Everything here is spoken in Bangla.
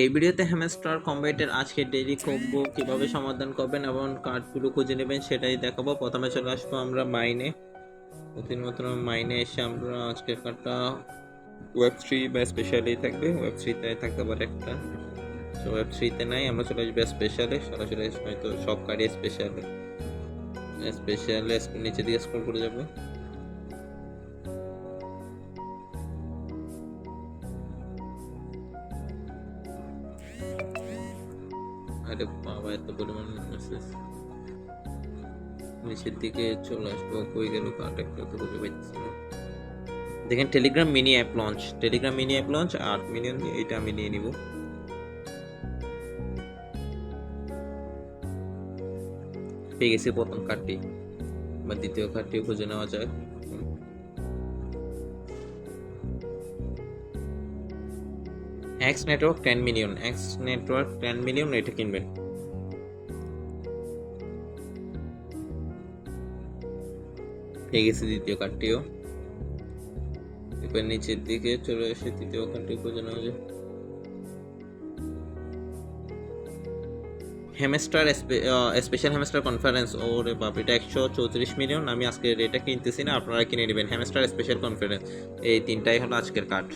এই ভিডিওতে হ্যামস্টার কম্বাইটের আজকে ডেইলি কম্বো কীভাবে সমাধান করবেন এবং কার্ডগুলো খুঁজে নেবেন সেটাই দেখাবো। প্রথমে চলে আসব আমরা মাইনে প্রতিদিন মতন মাইনে এসে আমরা আজকের কার্ডটা ওয়েব থ্রি বা স্পেশালি থাকবে। ওয়েব থ্রিতে থাকতে পারে একটা। তো ওয়েব থ্রিতে নাই, আমরা চলে আসব স্পেশালে সরাসরি হয়তো সব কার্ডই স্পেশালে স্পেশালে নিচে দিয়ে স্ক্রল করে যাব। আরে বাবা, এত পরিমাণ মেসেজ নিচের দিকে চলে আসব, কই গেল কার্ড একটা তো খুঁজে পাইতেছি দেখেন telegram mini app launch telegram mini app launch আট মিলিয়ন এটা আমি নিয়ে নিব। পেয়ে গেছি প্রথম কার্ডটি বা দ্বিতীয় কার্ডটিও খুঁজে নেওয়া যায় X network ten million X network ten million এটা কিনবেন। পেয়ে গেছে দ্বিতীয় কার্ডটিও। এবার নিচের দিকে চলে এসে তৃতীয় কার্ডটি খুঁজে নেওয়া যায় হেমেস্টার স্পেশাল হেমেস্টার কনফারেন্স ওরে বাপ, এটা একশো চৌত্রিশ মিলিয়ন আমি আজকে এটা কিনতেছি না, আপনারা কিনে নেবেন। হেমেস্টার স্পেশাল কনফারেন্স এই তিনটাই হলো আজকের কার্ড